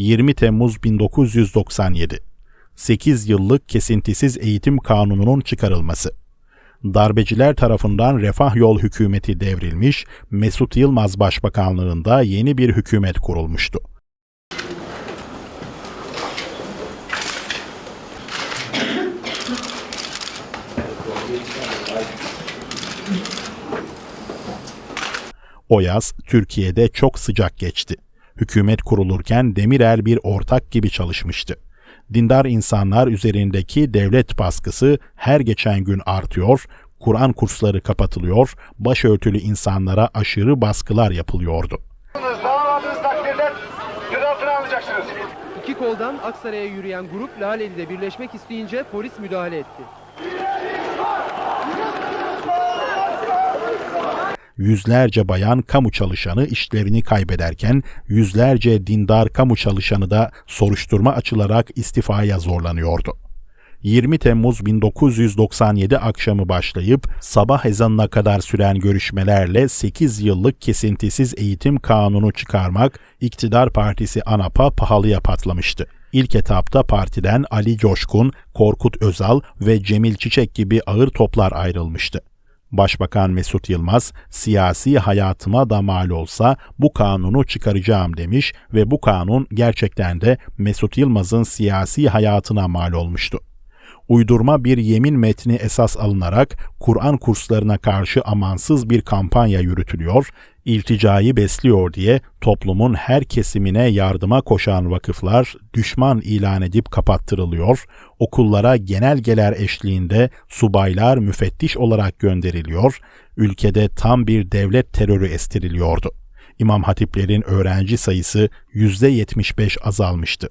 20 Temmuz 1997 8 yıllık kesintisiz eğitim kanununun çıkarılması. Darbeciler tarafından Refah Yol hükümeti devrilmiş, Mesut Yılmaz başbakanlığında yeni bir hükümet kurulmuştu. O yaz Türkiye'de çok sıcak geçti. Hükümet kurulurken Demirel bir ortak gibi çalışmıştı. Dindar insanlar üzerindeki devlet baskısı her geçen gün artıyor, Kur'an kursları kapatılıyor, başörtülü insanlara aşırı baskılar yapılıyordu. İki koldan Aksaray'a yürüyen grup Laleli'de birleşmek isteyince polis müdahale etti. Yüzlerce bayan kamu çalışanı işlerini kaybederken yüzlerce dindar kamu çalışanı da soruşturma açılarak istifaya zorlanıyordu. 20 Temmuz 1997 akşamı başlayıp sabah ezanına kadar süren görüşmelerle 8 yıllık kesintisiz eğitim kanunu çıkarmak iktidar partisi ANAP'a pahalıya patlamıştı. İlk etapta partiden Ali Coşkun, Korkut Özal ve Cemil Çiçek gibi ağır toplar ayrılmıştı. Başbakan Mesut Yılmaz, siyasi hayatıma da mal olsa bu kanunu çıkaracağım demiş ve bu kanun gerçekten de Mesut Yılmaz'ın siyasi hayatına mal olmuştu. Uydurma bir yemin metni esas alınarak Kur'an kurslarına karşı amansız bir kampanya yürütülüyor, ilticayı besliyor diye toplumun her kesimine yardıma koşan vakıflar düşman ilan edip kapattırılıyor, okullara genelgeler eşliğinde subaylar müfettiş olarak gönderiliyor, ülkede tam bir devlet terörü estiriliyordu. İmam hatiplerin öğrenci sayısı %75 azalmıştı.